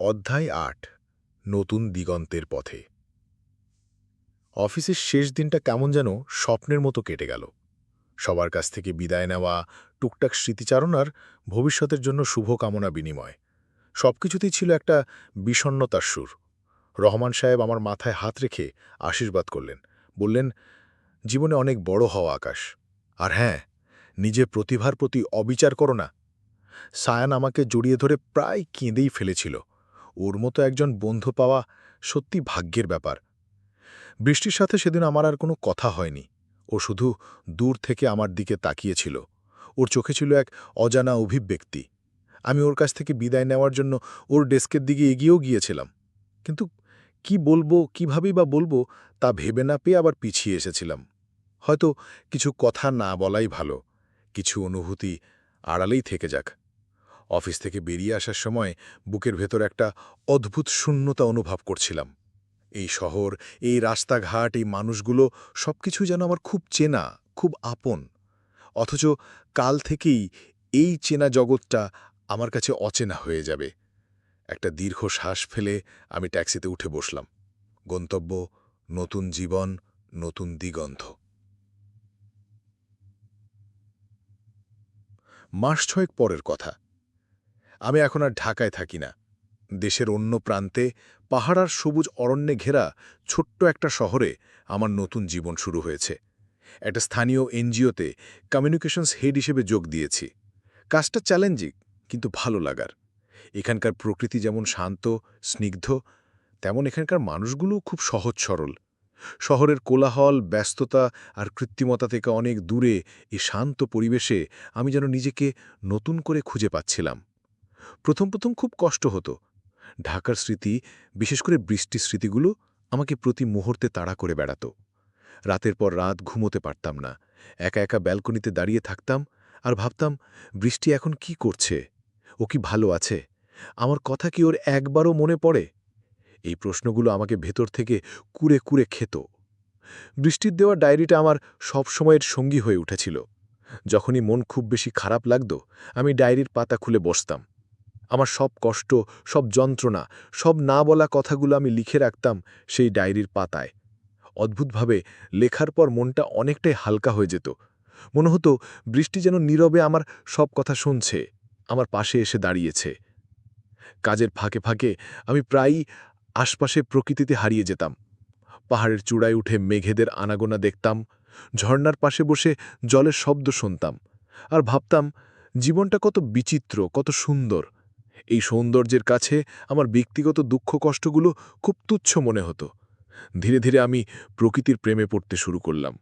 অধ্যায় আট, নতুন দিগন্তের পথে। অফিসের শেষ দিনটা কেমন যেন স্বপ্নের মতো কেটে গেল। সবার কাছ থেকে বিদায় নেওয়া, টুকটাক স্মৃতিচারণ আর ভবিষ্যতের জন্য শুভকামনা বিনিময়। সবকিছুতেই ছিল একটা বিষণ্নতার সুর। রহমান সাহেব আমার মাথায় হাত রেখে আশীর্বাদ করলেন। বললেন, জীবনে অনেক বড় হওয়া আকাশ। আর হ্যাঁ নিজে প্রতিভার প্রতি অবিচার করো না। সায়ান আমাকে জড়িয়ে ধরে প্রায় কেঁদেই ফেলেছিল। ওর মতো একজন বন্ধু পাওয়া সত্যি ভাগ্যের ব্যাপার। বৃষ্টির সাথে সেদিন আমার আর কোনো কথা হয়নি। ও শুধু দূর থেকে আমার দিকে তাকিয়েছিল। ওর চোখে ছিল এক অজানা অভিব্যক্তি। আমি ওর কাছ থেকে বিদায় নেওয়ার জন্য ওর ডেস্কের দিকে এগিয়েও গিয়েছিলাম। কিন্তু কি বলব, কিভাবেই বা বলব, তা ভেবে না পেয়ে আবার পিছিয়ে এসেছিলাম। হয়তো কিছু কথা না বলাই ভালো, কিছু অনুভূতি আড়ালেই থেকে যাক। অফিস থেকে বেরিয়ে আসার সময় বুকের ভেতর একটা অদ্ভুত শূন্যতা অনুভব করছিলাম। এই শহর, এই রাস্তাঘাট, এই মানুষগুলো সবকিছু যেন আমার খুব চেনা, খুব আপন। অথচ কাল থেকেই এই চেনা জগৎটা আমার কাছে অচেনা হয়ে যাবে। একটা দীর্ঘ শ্বাস ফেলে আমি ট্যাক্সিতে উঠে বসলাম। গন্তব্য নতুন জীবন, নতুন দিগন্ধ মাস ছয়েক পরের কথা। আমি এখন আর ঢাকায় থাকি না। দেশের অন্য প্রান্তে পাহাড়ার সবুজ অরণ্যে ঘেরা ছোট্ট একটা শহরে আমার নতুন জীবন শুরু হয়েছে। একটা স্থানীয় এনজিওতে কমিউনিকেশনস হেড হিসেবে যোগ দিয়েছি। কাজটা চ্যালেঞ্জিং কিন্তু ভালো লাগার। এখানকার প্রকৃতি যেমন শান্ত, স্নিগ্ধ, তেমন এখানকার মানুষগুলোও খুব সহজ সরল। শহরের কোলাহল, ব্যস্ততা আর কৃত্রিমতা থেকে অনেক দূরে এই শান্ত পরিবেশে আমি যেন নিজেকে নতুন করে খুঁজে পাচ্ছিলাম। প্রথম প্রথম খুব কষ্ট হতো। ঢাকার স্মৃতি, বিশেষ করে বৃষ্টির স্মৃতিগুলো, আমাকে প্রতি মুহূর্তে তাড়া করে বেড়াত। রাতের পর রাত ঘুমোতে পারতাম না। একা একা ব্যালকনিতে দাঁড়িয়ে থাকতাম আর ভাবতাম, বৃষ্টি এখন কি করছে? ও কি ভালো আছে? আমার কথা কি ওর একবারও মনে পড়ে? এই প্রশ্নগুলো আমাকে ভেতর থেকে কুরে কুরে খেত। বৃষ্টির দেওয়া ডায়েরিটা আমার সব সময়ের সঙ্গী হয়ে উঠেছিল। যখনই মন খুব বেশি খারাপ লাগত, আমি ডায়েরির পাতা খুলে বসতাম। আমার সব কষ্ট, সব যন্ত্রণা, সব না বলা কথাগুলো আমি লিখে রাখতাম সেই ডায়েরির পাতায়। অদ্ভুতভাবে লেখার পর মনটা অনেকটাই হালকা হয়ে যেত। মনে হতো বৃষ্টি যেন নীরবে আমার সব কথা শুনছে, আমার পাশে এসে দাঁড়িয়েছে। কাজের ফাঁকে ফাঁকে আমি প্রায়ই আশপাশে প্রকৃতিতে হারিয়ে যেতাম। পাহাড়ের চূড়ায় উঠে মেঘেদের আনাগোনা দেখতাম ঝর্নার পাশে বসে জলের শব্দ শুনতাম, আর ভাবতাম জীবনটা কত বিচিত্র, কত সুন্দর এই সৌন্দর্যের কাছে আমার ব্যক্তিগত দুঃখ কষ্টগুলো খুব তুচ্ছ মনে হতো। ধীরে ধীরে আমি প্রকৃতির প্রেমে পড়তে শুরু করলাম।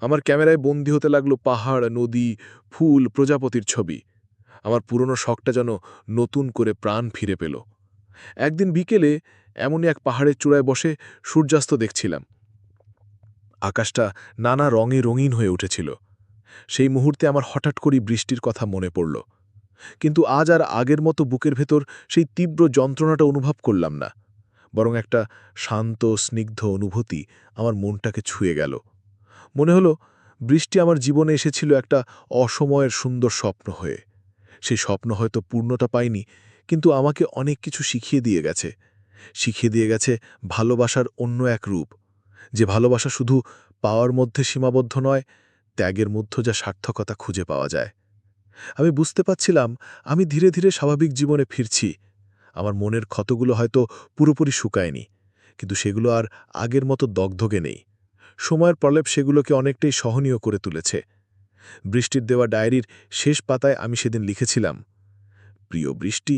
আমার ক্যামেরায় বন্দী হতে লাগল পাহাড়, নদী, ফুল, প্রজাপতির ছবি। আমার পুরনো শখটা যেন নতুন করে প্রাণ ফিরে পেল। একদিন বিকেলে এমনই এক পাহাড়ের চূড়ায় বসে সূর্যাস্ত দেখছিলাম। আকাশটা নানা রঙে রঙিন হয়ে উঠেছিল। সেই মুহূর্তে আমার হঠাৎ করেই বৃষ্টির কথা মনে পড়ল। কিন্তু আজ আর আগের মতো বুকের ভেতর সেই তীব্র যন্ত্রণাটা অনুভব করলাম না, বরং একটা শান্ত, স্নিগ্ধ অনুভূতি আমার মনটাকে ছুঁয়ে গেল। মনে হলো বৃষ্টি আমার জীবনে এসেছিল একটা অসময়ের সুন্দর স্বপ্ন হয়ে। সেই স্বপ্ন হয়তো পূর্ণতা পায়নি, কিন্তু আমাকে অনেক কিছু শিখিয়ে দিয়ে গেছে। শিখিয়ে দিয়ে গেছে ভালোবাসার অন্য এক রূপ। যে ভালোবাসা শুধু পাওয়ার মধ্যে সীমাবদ্ধ নয়, ত্যাগের মধ্যে যা সার্থকতা খুঁজে পাওয়া যায়। আমি বুঝতে পাচ্ছিলাম আমি ধীরে ধীরে স্বাভাবিক জীবনে ফিরছি। আমার মনের ক্ষতগুলো হয়তো পুরোপুরি শুকায়নি, কিন্তু সেগুলো আর আগের মতো দগ্ধকে নেই। সময়ের প্রলেপ সেগুলোকে অনেকটাই সহনীয় করে তুলেছে। বৃষ্টির দেওয়া ডায়েরির শেষ পাতায় আমি সেদিন লিখেছিলাম, প্রিয় বৃষ্টি,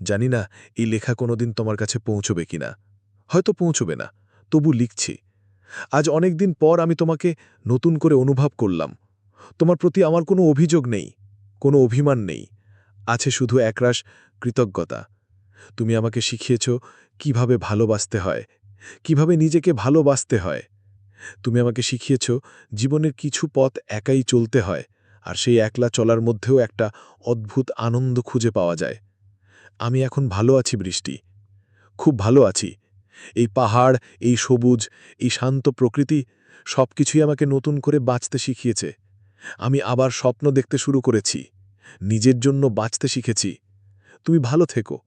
জানি না এই লেখা কোনোদিন তোমার কাছে পৌঁছবে কিনা। হয়তো পৌঁছবে না, তবু লিখছি। আজ অনেক দিন পর আমি তোমাকে নতুন করে অনুভব করলাম। তোমার প্রতি আমার কোনো অভিযোগ নেই। কোনো অভিমান নেই। আছে শুধু একরাশ কৃতজ্ঞতা। তুমি আমাকে শিখিয়েছ কীভাবে ভালোবাসতে হয়, কীভাবে নিজেকে ভালোবাসতে হয়। তুমি আমাকে শিখিয়েছ জীবনের কিছু পথ একাই চলতে হয়, আর সেই একলা চলার মধ্যেও একটা অদ্ভুত আনন্দ খুঁজে পাওয়া যায়। আমি এখন ভালো আছি বৃষ্টি। খুব ভালো আছি। এই পাহাড়, এই সবুজ, এই শান্ত প্রকৃতি সব কিছুই আমাকে নতুন করে বাঁচতে শিখিয়েছে। আমি আবার স্বপ্ন দেখতে শুরু করেছি। নিজের জন্য বাঁচতে শিখেছি। তুমি ভালো থেকো।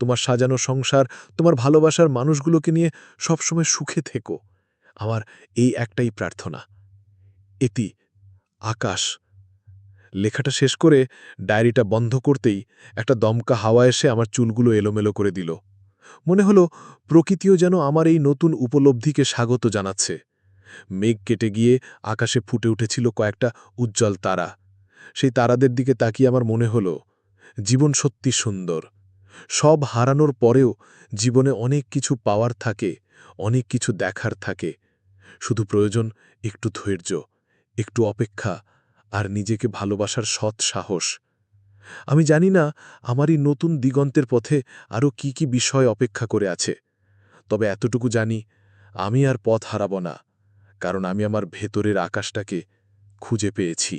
তোমার সাজানো সংসার, তোমার ভালোবাসার মানুষগুলোকে নিয়ে সবসময় সুখে থেকো। আমার এই একটাই প্রার্থনা। এতি, আকাশ। লেখাটা শেষ করে ডায়েরিটা বন্ধ করতেই একটা দমকা হাওয়া এসে আমার চুলগুলো এলোমেলো করে দিল। মনে হলো প্রকৃতিও যেন আমার এই নতুন উপলব্ধিকে স্বাগত জানাচ্ছে। মেঘ কেটে গিয়ে আকাশে ফুটে উঠেছিল কয়েকটা উজ্জ্বল তারা। সেই তারাদের দিকে তাকিয়ে আমার মনে হলো, জীবন সত্যি সুন্দর। সব হারানোর পরেও জীবনে অনেক কিছু পাওয়ার থাকে, অনেক কিছু দেখার থাকে। শুধু প্রয়োজন একটু ধৈর্য, একটু অপেক্ষা আর নিজেকে ভালোবাসার সৎ সাহস। আমি জানি না আমার এই নতুন দিগন্তের পথে আরও কি কি বিষয় অপেক্ষা করে আছে, তবে এতটুকু জানি, আমি আর পথ হারাব না। কারণ আমি আমার ভেতরের আকাশটাকে খুঁজে পেয়েছি।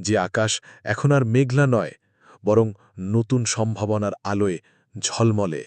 যে আকাশ এখন আর মেঘলা নয়, বরং নতুন সম্ভাবনার আলোয় ঝলমলে।